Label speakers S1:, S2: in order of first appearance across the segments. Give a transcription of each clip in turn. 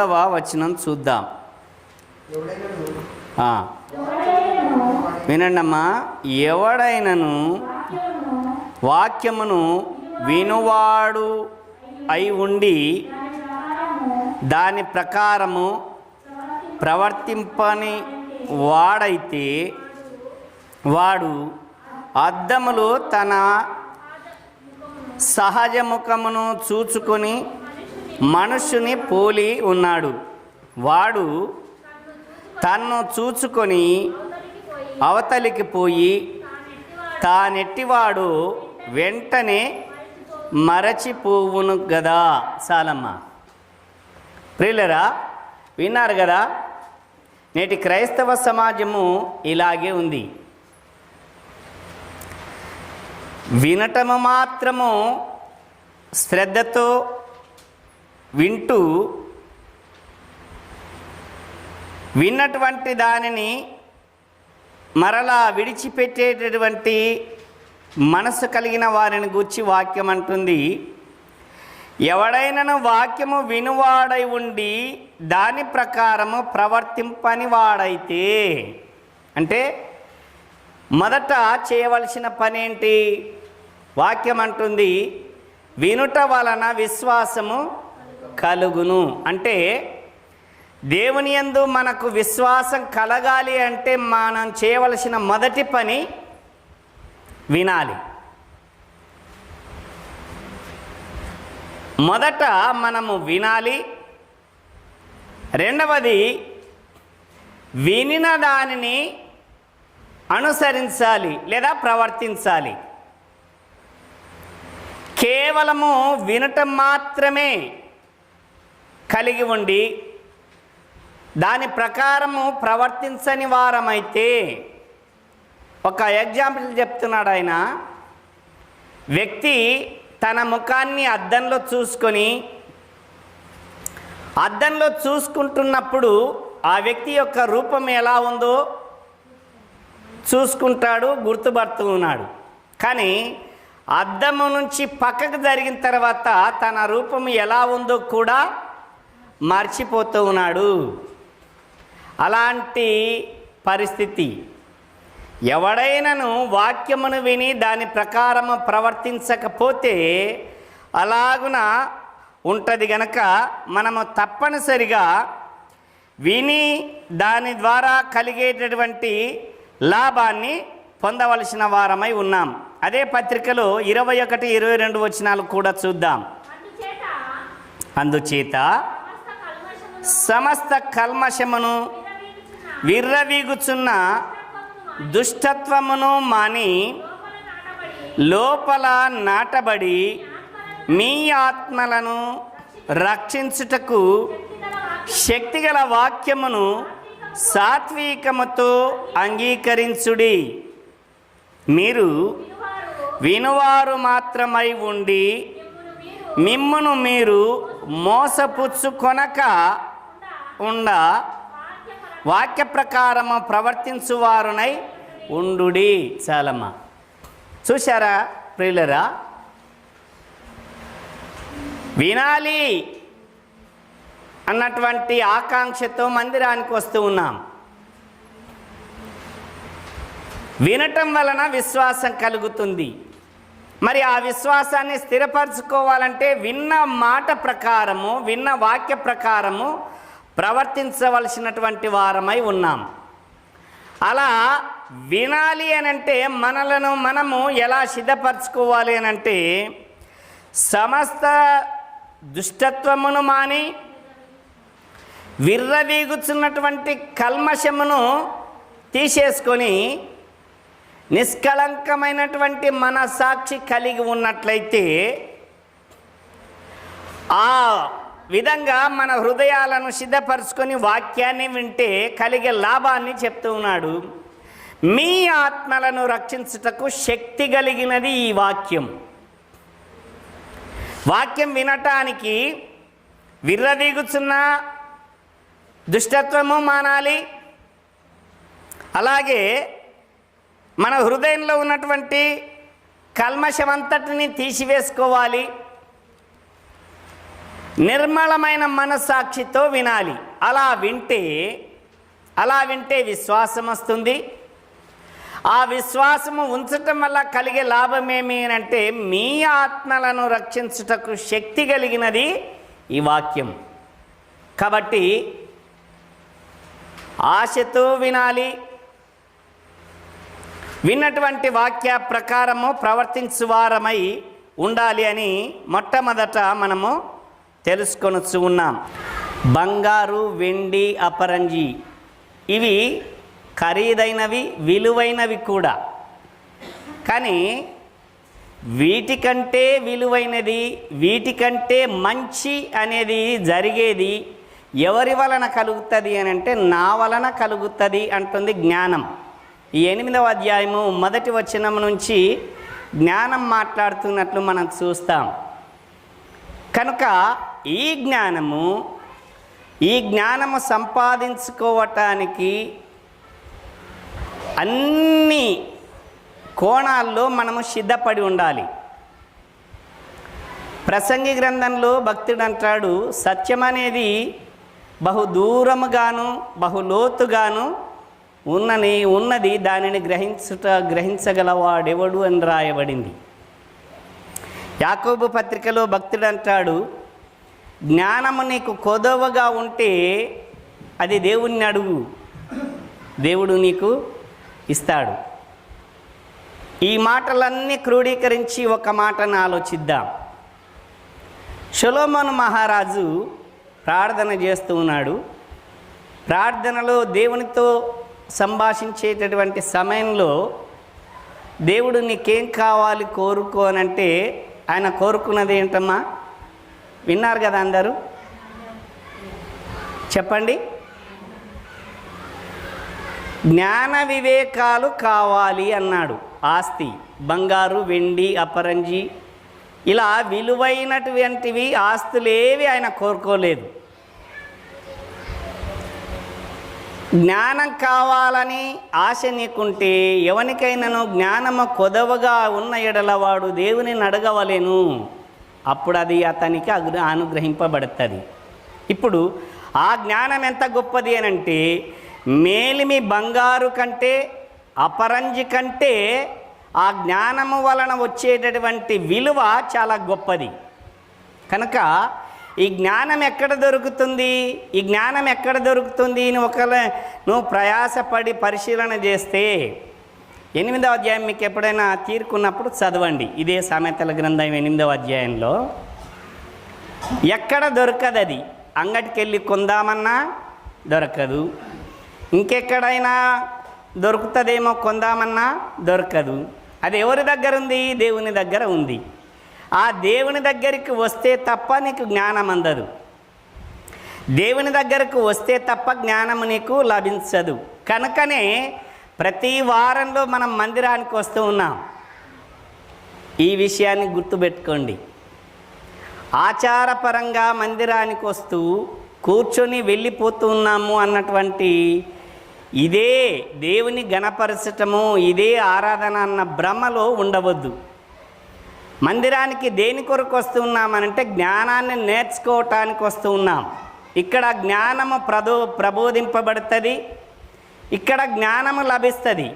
S1: ఏడవ వచనం చూద్దాం. వినండమ్మా ఎవడైనను వాక్యమును వినువాడు అయి ఉండి దాని ప్రకారము ప్రవర్తింపని వాడైతే వాడు అద్దములు తన సహజముఖమును చూచుకొని మనుష్యుని పోలి ఉన్నాడు. వాడు తన్ను చూచుకొని అవతలికి పోయి తానెట్టివాడు వెంటనే మరచిపోవును గదా సాలమ్మ. ప్రియులరా విన్నారు కదా నేటి క్రైస్తవ సమాజము ఇలాగే ఉంది. వినటము మాత్రము శ్రద్ధతో వింటూ విన్నటువంటి దానిని మరలా విడిచిపెట్టేటటువంటి మనసు కలిగిన వారిని గూర్చి వాక్యం అంటుంది. ఎవడైనను వాక్యము వినువాడై ఉండి దాని ప్రకారము ప్రవర్తింపని వాడైతే అంటే మొదట చేయవలసిన పనేంటి? వాక్యం అంటుంది వినుట వలన విశ్వాసము కలుగును. అంటే దేవుని యందు మనకు విశ్వాసం కలగాలి అంటే మనం చేయవలసిన మొదటి పని వినాలి. మొదట మనము వినాలి. రెండవది వినిన దానిని అనుసరించాలి లేదా ప్రవర్తించాలి. కేవలము వినటం మాత్రమే కలిగి ఉండి దాని ప్రకారము ప్రవర్తించని వారమైతే ఒక ఎగ్జాంపుల్ చెప్తున్నాడు ఆయన. వ్యక్తి తన ముఖాన్ని అద్దంలో చూసుకొని అద్దంలో చూసుకుంటున్నప్పుడు ఆ వ్యక్తి యొక్క రూపం ఎలా ఉందో చూసుకుంటాడు గుర్తుపడుతూ ఉన్నాడు. కానీ అద్దము నుంచి పక్కకు జరిగిన తర్వాత తన రూపం ఎలా ఉందో కూడా మర్చిపోతూ ఉన్నాడు. అలాంటి పరిస్థితి. ఎవడైనను వాక్యమును విని దాని ప్రకారము ప్రవర్తించకపోతే అలాగున ఉంటుంది గనక మనము తప్పనిసరిగా విని దాని ద్వారా కలిగేటటువంటి లాభాన్ని పొందవలసిన వారమై ఉన్నాం. అదే పత్రికలో ఇరవై ఒకటి ఇరవై రెండు వచనాలు కూడా చూద్దాం.
S2: అందుచేత
S1: అందుచేత
S2: సమస్త కల్మషమును విర్రవీగుచున్న
S1: దుష్టత్వమును మాని
S2: లోపల నాటబడి
S1: మీ ఆత్మలను రక్షించుటకు
S2: శక్తిగల
S1: వాక్యమును సాత్వికముతో అంగీకరించుడి. మీరు
S2: వినువారు
S1: మాత్రమై ఉండి
S2: మిమ్మును మీరు
S1: మోసపుచ్చుకొనక ఉండ వాక్య ప్రకారము ప్రవర్తించువారునై ఉండుడి చాలమ్మ. చూశారా ప్రియులరా? వినాలి అన్నటువంటి ఆకాంక్షతో మందిరానికి వస్తూ ఉన్నాం. వినటం వలన విశ్వాసం కలుగుతుంది. మరి ఆ విశ్వాసాన్ని స్థిరపరచుకోవాలంటే విన్న మాట ప్రకారము విన్న వాక్య ప్రకారము ప్రవర్తించవలసినటువంటి వారమై ఉన్నాం. అలా వినాలి అని అంటే మనలను మనము ఎలా సిద్ధపరచుకోవాలి అని అంటే సమస్త దుష్టత్వమును మాని విర్రవీగుచున్నటువంటి కల్మషమును తీసేసుకొని నిష్కళంకమైనటువంటి మనసాక్షి కలిగి ఉన్నట్లయితే ఆ విధంగా మన హృదయాలను సిద్ధపరచుకొని వాక్యాన్ని వింటే కలిగే లాభాన్ని చెప్తూ ఉన్నాడు. మీ ఆత్మలను రక్షించుటకు శక్తి కలిగినది ఈ వాక్యం. వాక్యం వినటానికి విర్రదీగుచున్న దుష్టత్వము మానాలి. అలాగే మన హృదయంలో ఉన్నటువంటి కల్మషమంతటిని తీసివేసుకోవాలి. నిర్మలమైన మనస్సాక్షితో వినాలి. అలా వింటే అలా వింటే విశ్వాసం వస్తుంది. ఆ విశ్వాసము ఉంచటం వల్ల కలిగే లాభం ఏమి అంటే మీ ఆత్మలను రక్షించుటకు శక్తి కలిగినది ఈ వాక్యం. కాబట్టి ఆశతో వినాలి. విన్నటువంటి వాక్య ప్రకారము ప్రవర్తించువారమై ఉండాలి అని మొట్టమొదట మనము తెలుసుకొనొచ్చు ఉన్నాం బంగారు వెండి అపరంజి. ఇవి ఖరీదైనవి విలువైనవి కూడా. కానీ వీటికంటే విలువైనది వీటికంటే మంచి అనేది జరిగేది ఎవరి వలన కలుగుతుంది అని అంటే నా వలన కలుగుతుంది అంటుంది జ్ఞానం. ఈ ఎనిమిదవ అధ్యాయము మొదటి వచనం నుంచి జ్ఞానం మాట్లాడుతున్నట్లు మనం చూస్తాం. కనుక ఈ జ్ఞానము ఈ జ్ఞానము సంపాదించుకోవటానికి అన్ని కోణాల్లో మనము సిద్ధపడి ఉండాలి. ప్రసంగి గ్రంథంలో భక్తుడు అంటాడు సత్యం అనేది బహు దూరముగాను బహు లోతుగాను ఉన్నని ఉన్నది దానిని గ్రహించుట గ్రహించగలవాడెవడు అని రాయబడింది. యాకోబు పత్రికలో భక్తుడు అంటాడు జ్ఞానము నీకు కొదవగా ఉంటే అది దేవుణ్ణి అడుగు. దేవుడు నీకు ఇస్తాడు. ఈ మాటలన్నీ క్రోడీకరించి ఒక మాటను ఆలోచిద్దాం. షొలోమోను మహారాజు ప్రార్థన చేస్తూ ఉన్నాడు. ప్రార్థనలో దేవునితో సంభాషించేటటువంటి సమయంలో దేవుడు నీకేం కావాలి కోరుకో అని అంటే ఆయన కోరుకున్నది ఏంటమ్మా? విన్నారు కదా అందరూ? చెప్పండి. జ్ఞాన వివేకాలు కావాలి అన్నాడు. ఆస్తి బంగారు వెండి అపరంజి ఇలా విలువైనటువంటివి ఆస్తులేవి ఆయన కోరుకోలేదు. జ్ఞానం కావాలని ఆశ నీకుంటే ఎవనికైనాను జ్ఞానము కొదవగా ఉన్న ఎడలవాడు దేవుని అడగవలేను. అప్పుడు అది అతనికి అనుగ్రహింపబడుతుంది. ఇప్పుడు ఆ జ్ఞానం ఎంత గొప్పది అని అంటే మేలిమి బంగారు కంటే అపరంజి కంటే ఆ జ్ఞానము వలన వచ్చేటటువంటి విలువ చాలా గొప్పది. కనుక ఈ జ్ఞానం ఎక్కడ దొరుకుతుంది? ఈ జ్ఞానం ఎక్కడ దొరుకుతుంది అని ఒకవేళ నువ్వు ప్రయాసపడి పరిశీలన చేస్తే ఎనిమిదవ అధ్యాయం మీకు ఎప్పుడైనా తీరుకున్నప్పుడు చదవండి. ఇదే సామెతల గ్రంథం ఎనిమిదవ అధ్యాయంలో. ఎక్కడ దొరకదు అది అంగటికి వెళ్ళి కొందామన్నా దొరకదు. ఇంకెక్కడైనా దొరుకుతుందేమో కొందామన్నా దొరకదు. అది ఎవరి దగ్గర ఉంది? దేవుని దగ్గర ఉంది. ఆ దేవుని దగ్గరికి వస్తే తప్ప నీకు జ్ఞానం అందదు. దేవుని దగ్గరకు వస్తే తప్ప జ్ఞానం నీకు లభించదు. కనుకనే ప్రతి వారంలో మనం మందిరానికి వస్తూ ఉన్నాం. ఈ విషయాన్ని గుర్తుపెట్టుకోండి. ఆచారపరంగా మందిరానికి వస్తూ కూర్చొని వెళ్ళిపోతూ ఉన్నాము అన్నటువంటి ఇదే దేవుని గణపరచటము ఇదే ఆరాధన అన్న భ్రమలో ఉండవద్దు. మందిరానికి దేని కొరకు వస్తున్నామనంటే జ్ఞానాన్ని నేర్చుకోవటానికి వస్తూ ఉన్నాం ఇక్కడ జ్ఞానము ప్రదో ప్రబోధింపబడుతుంది. ఇక్కడ జ్ఞానము లభిస్తుంది.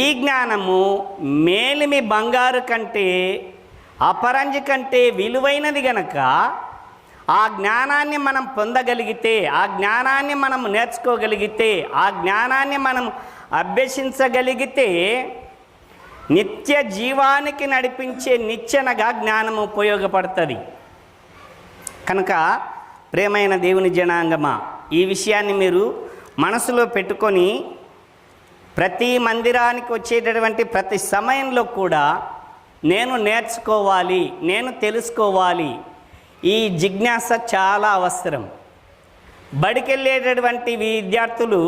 S1: ఈ జ్ఞానము మేలిమి బంగారు కంటే అపరంజి కంటే విలువైనది గనక ఆ జ్ఞానాన్ని మనం పొందగలిగితే ఆ జ్ఞానాన్ని మనం నేర్చుకోగలిగితే ఆ జ్ఞానాన్ని మనం అభ్యసించగలిగితే నిత్య జీవానికి నడిపించే నిచ్చెనగా జ్ఞానం ఉపయోగపడుతుంది. కనుక ప్రేమైన దేవుని జనాంగమా ఈ విషయాన్ని మీరు మనసులో పెట్టుకొని ప్రతి మందిరానికి వచ్చేటటువంటి ప్రతి సమయంలో కూడా నేను నేర్చుకోవాలి నేను తెలుసుకోవాలి ఈ జిజ్ఞాస చాలా అవసరం. బడికెళ్ళేటటువంటి విద్యార్థులు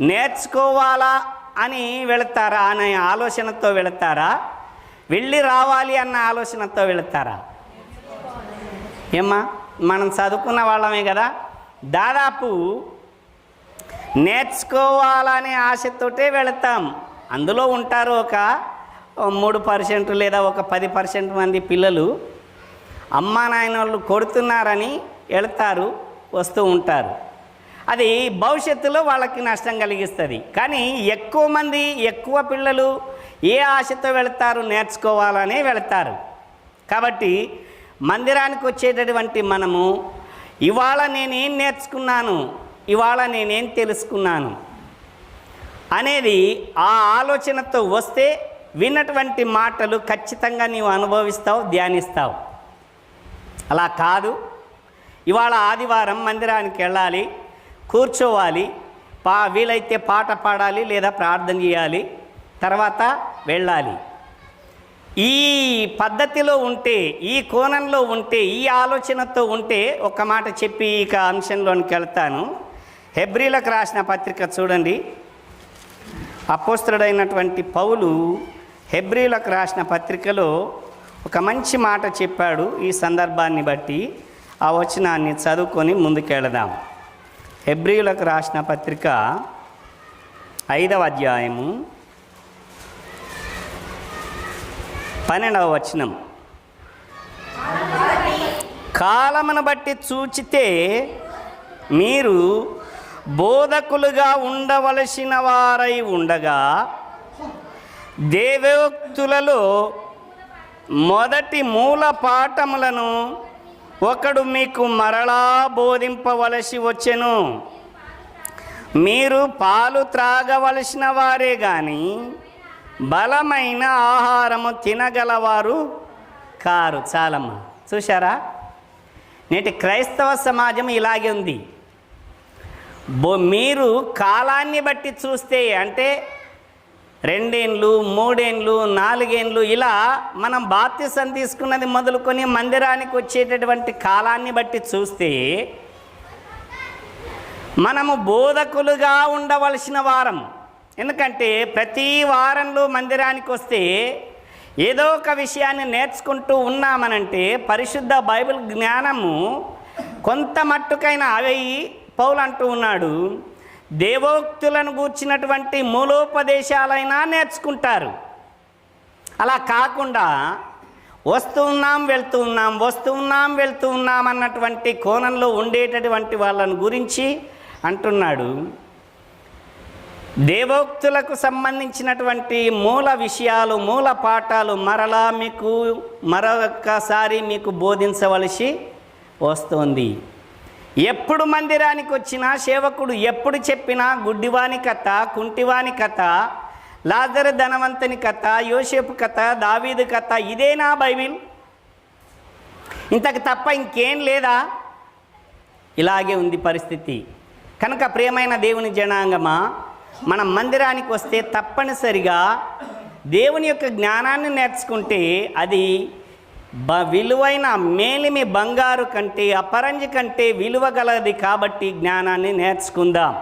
S1: నేర్చుకోవాలా అని వెళతారా అనే ఆలోచనతో వెళతారా? వెళ్ళి రావాలి అన్న ఆలోచనతో వెళతారా? ఏమ్మా మనం చదువుకున్న వాళ్ళమే కదా. దాదాపు నేర్చుకోవాలనే ఆశతోటే వెళతాం. అందులో ఉంటారు ఒక మూడు పర్సెంట్ లేదా ఒక పది పర్సెంట్ మంది పిల్లలు. అమ్మా నాయన వాళ్ళు కొడుతున్నారని వెళతారు వస్తూ ఉంటారు. అది భవిష్యత్తులో వాళ్ళకి నష్టం కలిగిస్తుంది. కానీ ఎక్కువ మంది ఎక్కువ పిల్లలు ఏ ఆశతో వెళతారు నేర్చుకోవాలనే వెళతారు. కాబట్టి మందిరానికి వచ్చేటటువంటి మనము ఇవాళ నేనేం నేర్చుకున్నాను ఇవాళ నేనేం తెలుసుకున్నాను అనేది ఆ ఆలోచనతో వస్తే విన్నటువంటి మాటలు ఖచ్చితంగా నీవు అనుభవిస్తావు ధ్యానిస్తావు. అలా కాదు. ఇవాళ ఆదివారం మందిరానికి వెళ్ళాలి. కూర్చోవాలి. పా వీలైతే పాట పాడాలి లేదా ప్రార్థన చేయాలి. తర్వాత వెళ్ళాలి. ఈ పద్ధతిలో ఉంటే ఈ కోణంలో ఉంటే ఈ ఆలోచనతో ఉంటే ఒక మాట చెప్పి ఇక అంశంలోనికి వెళ్తాను. హెబ్రిలకు రాసిన పత్రిక చూడండి. అపోస్త్రుడైనటువంటి పౌలు హెబ్రిలకు రాసిన పత్రికలో ఒక మంచి మాట చెప్పాడు ఈ సందర్భాన్ని బట్టి. ఆ వచనాన్ని చదువుకొని ముందుకెళదాం. హెబ్రియులకు రాసిన పత్రిక ఐదవ అధ్యాయము పన్నెండవ వచనం. కాలమును బట్టి చూచితే మీరు బోధకులుగా ఉండవలసిన వారై ఉండగా దేవోక్తులలో మొదటి మూల పాఠములను ఒకడు మీకు మరలా బోధింపవలసి వచ్చెను. మీరు పాలు త్రాగవలసిన వారే గాని బలమైన ఆహారము తినగలవారు కారు. చాలమ్మ. చూశారా? నేటి క్రైస్తవ సమాజం ఇలాగే ఉంది. బో మీరు కాలాన్ని బట్టి చూస్తే అంటే రెండేండ్లు మూడేండ్లు నాలుగేండ్లు ఇలా మనం బాప్తిసం తీసుకున్నది మొదలుకొని మందిరానికి వచ్చేటటువంటి కాలాన్ని బట్టి చూస్తే మనము బోధకులుగా ఉండవలసిన వారం. ఎందుకంటే ప్రతి వారంలో మందిరానికి వస్తే ఏదో ఒక విషయాన్ని నేర్చుకుంటూ ఉన్నామనంటే పరిశుద్ధ బైబిల్ జ్ఞానము కొంత మట్టుకైనా అవి పౌలు అంటూ ఉన్నాడు. దేవోక్తులను గూర్చినటువంటి మూలోపదేశాలైనా నేర్చుకుంటారు. అలా కాకుండా వస్తూ ఉన్నాం వెళ్తూ ఉన్నాం వస్తూ ఉన్నాం వెళ్తూ ఉన్నాం అన్నటువంటి కోణంలో ఉండేటటువంటి వాళ్ళని గురించి అంటున్నాడు. దేవోక్తులకు సంబంధించినటువంటి మూల విషయాలు మూల పాఠాలు మరలా మీకు మరొకసారి మీకు బోధించవలసి వస్తుంది. ఎప్పుడు మందిరానికి వచ్చినా సేవకుడు ఎప్పుడు చెప్పినా గుడ్డివాని కథ కుంటివాని కథ లాజరు ధనవంతుని కథ యోసేపు కథ దావీదు కథ ఇదేనా బైబిల్? ఇంతకు తప్ప ఇంకేం లేదా? ఇలాగే ఉంది పరిస్థితి. కనుక ప్రియమైన దేవుని జనాంగమా మనం మందిరానికి వస్తే తప్పనిసరిగా దేవుని యొక్క జ్ఞానాన్ని నేర్చుకుంటే అది బ విలువైన మేలిమి బంగారు కంటే అపరంజి కంటే విలువ గలది కాబట్టి జ్ఞానాన్ని నేర్చుకుందాం.